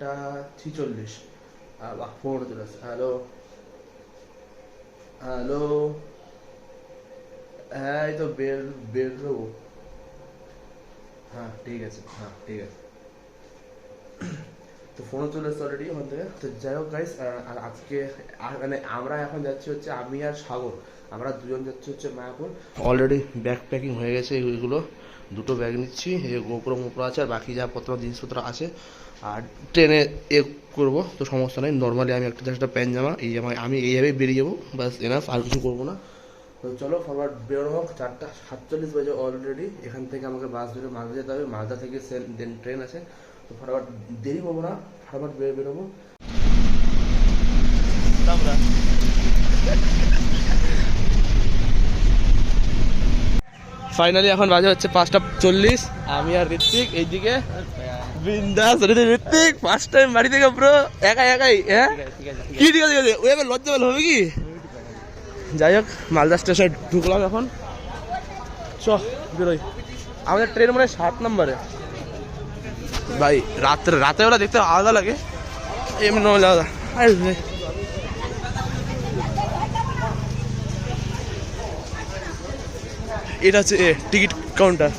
আটটা ছিচল্লিশ। ফোন চলে আসছে। হ্যালো। হ্যালো। হ্যাঁ এই তো বের বেরোবো হ্যাঁ ঠিক আছে। হ্যাঁ ঠিক আছে। তো ফোনও চলে এসছে অলরেডি ওখান থেকে। তো যাই হোক গাইস আজকে, আর মানে আমরা এখন যাচ্ছি হচ্ছে আমি আর সাগর। আমরা দুজন যাচ্ছি হচ্ছে মায়াপুর অলরেডি ব্যাগ প্যাকিং হয়ে গেছে এগুলো। দুটো ব্যাগ নিচ্ছি, এই গোপুরো মোপুরো আছে, আর বাকি যা পত্র, জিনিসপত্র আছে আর ট্রেনে এ করব, তো সমস্যা নেই। নর্মালি আমি একটা জাস্ট প্যান্ট জামা এই জামা আমি এইভাবেই বেরিয়ে যাব বাস এনাফ আর কিছু করব না। তো চলো ফরওয়ার্ড বেরোনো হোক, চারটা, সাতচল্লিশ বাজে অলরেডি এখান থেকে আমাকে বাস ধরে মালদা যেতে হবে। মালদা থেকে দেন ট্রেন আছে। তো ফটাফট দেরি করব না ফটাফট বের, বেরোবো। ফাইনালি এখন বাজে হচ্ছে পাঁচটা চল্লিশ। আমি আর ঋত্বিক, এইদিকে। বিন্দাস ঋত্বিক ফার্স্ট টাইম বাড়ি থেকে পুরো একাই একাই হ্যাঁ? কি ঠিক আছে ঠিক আছে? ওই লজ্জা পেলে হবে কি? যাই হোক মালদা স্টেশনে ঢুকলাম এখন। চ বেরোই। আমাদের ট্রেন মানে সাত নম্বরে। ভাই রাত্রে রাতে ওরা দেখতে আলাদা লাগে। এমনি আলাদা। আরে ভাই। এটা হচ্ছে টিকিট কাউন্টার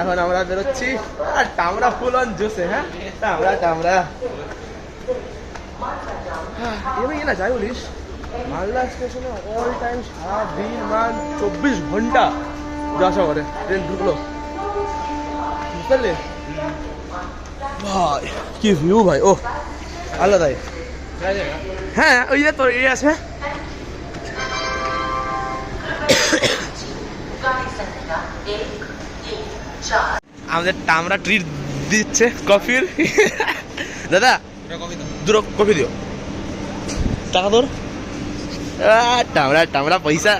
এখন আমরা বেরোচ্ছি। আর টামরা ফুল অন জোসে হ্যাঁ? টামরা টামরা হ্যাঁ, এমনি না যাই বলিস। মালদা স্টেশনে অল টাইম সারা দিন মান চব্বিশ ঘণ্টা যাওয়া করে ট্রেন ঢুকলো। বুঝতে ভাই কি ভিউ ভাই ও আলাদাই। হ্যাঁ ওই যে তোর এই আছে আমাদের টামরা ট্রিট দিচ্ছে। কফির। দাদা, দুটো কফি দিও। টাকা তোর? টামরা টামরা পয়সা।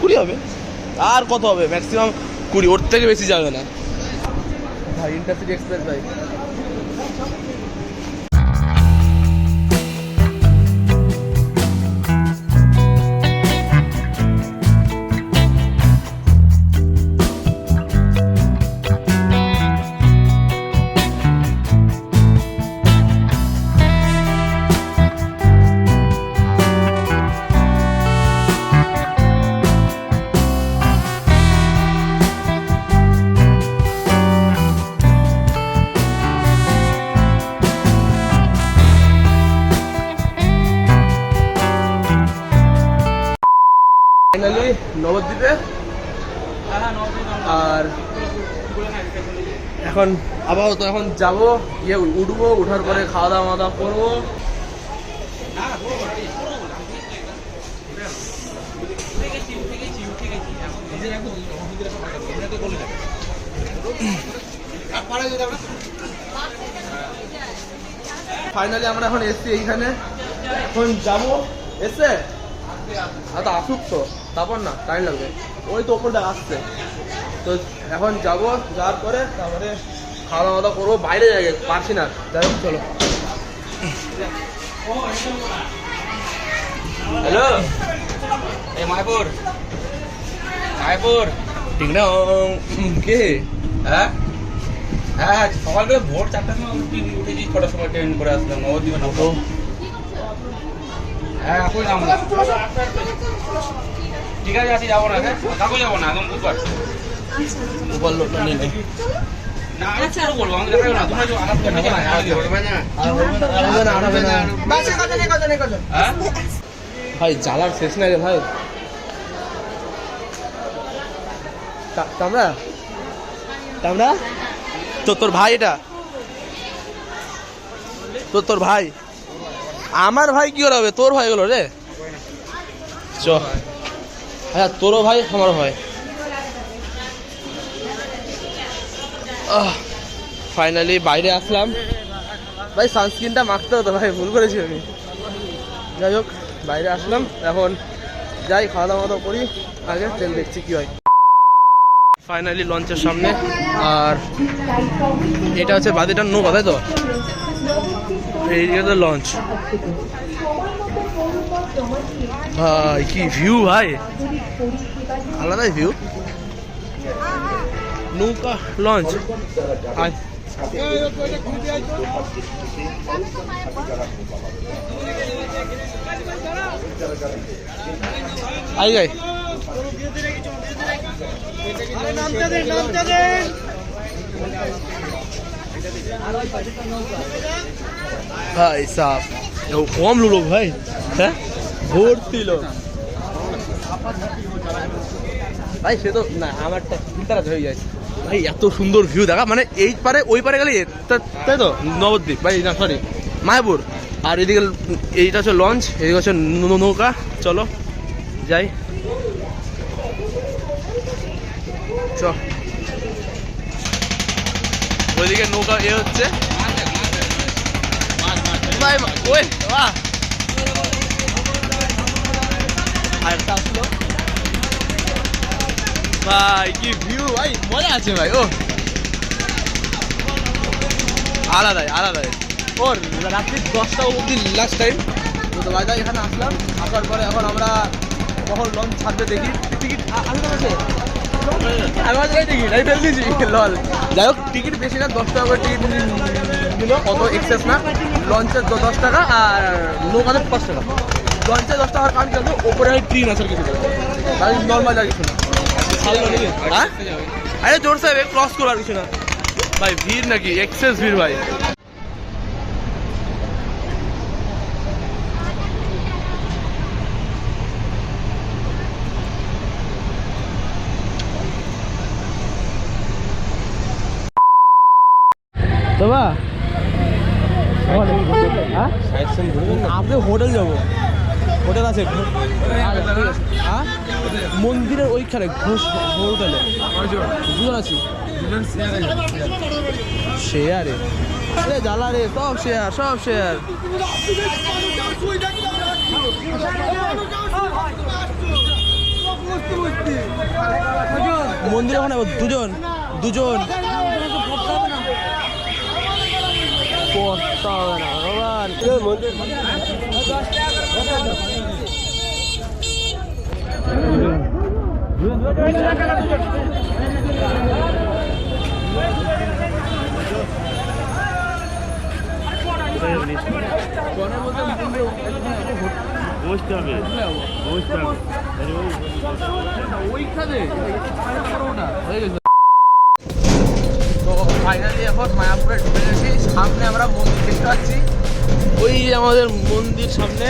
কুড়ি হবে। আর কত হবে? ম্যাক্সিমাম কুড়ি। ওর থেকে বেশি যাবে না। ভাই ইন্টারসিটি এক্সপ্রেস ভাই। নবদ্বীপে আর এখন আপাতত এখন যাব, গিয়ে উঠবো, উঠার পরে খাওয়া দাওয়া দাওয়া করব। ফাইনালি আমরা এখন এসছি এইখানে। এখন যাব আর তো আসুক তো। তারপর না টাইম লাগবে। ওই তো ওপরটা আসছে। তো এখন যাব যাওয়ার পরে তারপরে খাওয়া দাওয়া করব। বাইরে যাই পারছি না। যাই হোক চলো। হ্যালো? এই মায়াপুর। মায়াপুর। ঠিক না কে? হ্যাঁ? হ্যাঁ সকাল করে ভোর চারটার সময় উঠে উঠেছি ছটার সময় ট্রেন করে আসলাম। ও নামবো হ্যাঁ এখন যাব না ঠিক আছে আছি যাব না হ্যাঁ? কাকু যাব বুধবার। নিয়ে ভাই জ্বালার শেষ নাই রে ভাই। তামরা? তামরা? তো তোর ভাই এটা? তো তোর ভাই? আমার ভাই কি হবে? তোর ভাই গুলো রে? চ। হ্যাঁ তোরও ভাই, আমারও ভাই। ফাইনালি বাইরে আসলাম। ভাই সানস্ক্রিনটা মাখতে হতো, ভাই, ভুল করেছি আমি। যাই হোক, বাইরে আসলাম। এখন যাই খাওয়া দাওয়া দাওয়া করি। আগে ট্রেন দেখছি কি হয়। ফাইনালি লঞ্চের সামনে। আর এটা হচ্ছে বাদিটার নৌকা, তাই তো? এইদিকে তো লঞ্চ ভাই কি ভিউ ভাই? আলাদাই ভিউ নৌকা লঞ্চ আয় আই যাই ভাই সাহ ও কম লোক ভাই। হ্যাঁ? ভর্তি লোক। ভাই সে তো না আমারটা চিন্তাটা হয়ে যায় ভাই এত সুন্দর ভিউ দেখা মানে এই পারে ওই পারে গেলে তাই তো? নবদ্বীপ ভাই না সরি মায়াপুর। আর এদিকে এইটা হচ্ছে লঞ্চ এদিকে হচ্ছে নৌকা। চলো যাই। চ। ওইদিকে নৌকা এ হচ্ছে। ওই, বাহ। আরেকটা আসলো। ভাই, কি ভিউ ভাই, মজা আছে ভাই, ও। আলাদাই আলাদাই। ও, রাত্রি দশটা অবধি লাস্ট টাইম তো ভাই এখানে আসলাম। আসার পরে এখন আমরা কখন লঞ্চ ছাড়তে দেখি। টিকিট আসতে আছে? আমার জায়গায় টিকিট আমি ফেল দিয়েছি লল। যাই হোক, টিকিট বেশি না, দশ টাকা করে টিকিট দিল অত এক্সেস না। লঞ্চের দশ টাকা আর নৌকাতে পাঁচ টাকা। লঞ্চে দশ টাকার কারণ কিন্তু ওপরে ট্রিন আছে কিছু তাহলে নর্মাল আর কিছু না। হ্যাঁ? আরে জোর সাহেব ক্রস করার কিছু না। ভাই, ভিড় নাকি? এক্সেস ভিড় ভাই। বাবা। হ্যাঁ? আপনি হোটেল যাব। হোটেল আছে হ্যাঁ? মন্দিরের ওইখানে ঘোষ হোটেলে। দুজন আছি। শেয়ারে। আরে জ্বালা রে, সব শেয়ার সব শেয়ার। মন্দিরে ওখানে দুজন দুজন। পড়তে হবে না ভগবান বসতে হবে বসতে হবে। ওইখানে তো ফাইনালি এখন মায়াপুরে ঢুকে গেছি। সামনে আমরা মন্দির দেখতে পাচ্ছি। ওই আমাদের মন্দির সামনে।